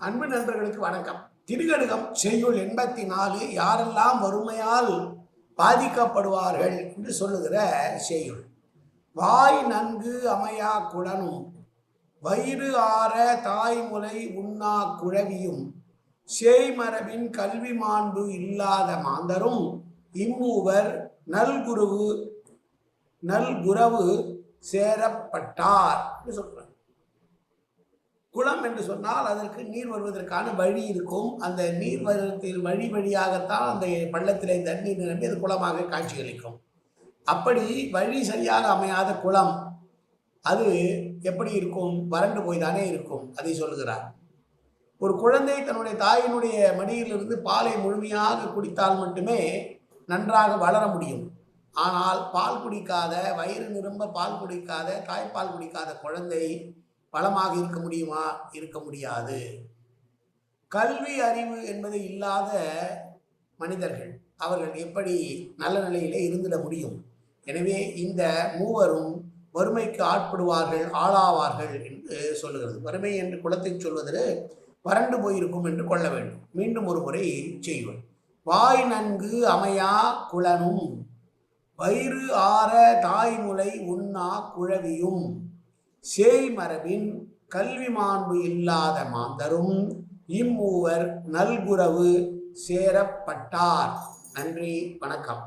அன்பு நண்பர்களுக்கு வணக்கம். திருகடுகம் செய்யுள் எண்பத்தி நாலு யாரெல்லாம் வறுமையால் பாதிக்கப்படுவார்கள் என்று சொல்லுகிற செய்யுள். வாய் நன்கு அமையா குடனும் வயிறு ஆற தாய்முலை உண்ணா குழவியும் சேய்மரபின் கல்வி மாண்பு இல்லாத மாந்தரும் இம்மூவர் நல்குருவு நல்குரவு சேரப்பட்டார் என்று சொல்றார் குளம் என்று சொன்னால் அதற்கு நீர் வருவதற்கான வழி இருக்கும். அந்த நீர் வருவதில் வழி வழியாகத்தான் அந்த பள்ளத்திலே தண்ணீர் நிரம்பி அது குளமாக காட்சியளிக்கும். அப்படி வழி சரியாக அமையாத குளம் அது எப்படி இருக்கும்? வறண்டு போய் தானே இருக்கும் அதை சொல்லுகிறார். ஒரு குழந்தை தன்னுடைய தாயினுடைய மடியிலிருந்து பாலை முழுமையாக குடித்தால் மட்டுமே நன்றாக வளர முடியும். ஆனால் பால் குடிக்காத வயிறு நிரம்ப பால் குடிக்காத தாய்ப்பால் குடிக்காத குழந்தை பலமாக இருக்க முடியுமா? இருக்க முடியாது. கல்வி அறிவு என்பது இல்லாத மனிதர்கள் அவர்கள் எப்படி நல்ல நிலையிலே இருந்துட முடியும்? எனவே இந்த மூவரும் வறுமைக்கு ஆட்படுவார்கள் ஆளாவார்கள் என்று சொல்லுகிறது. வறுமை என்று குலத்தை சொல்வதில் வறண்டு போயிருக்கும் என்று கொள்ள வேண்டும். மீண்டும் ஒரு முறை செய்வன் வாய் நன்கு அமையா குளனும் வயிறு ஆற தாய்முலை உண்ணா குழவியும். சேய் மரபின் கல்வி மாண்பு இல்லாத மாந்தரும் இம்மூவர் நல்குறவு சேரப்பட்டார். நன்றி வணக்கம்.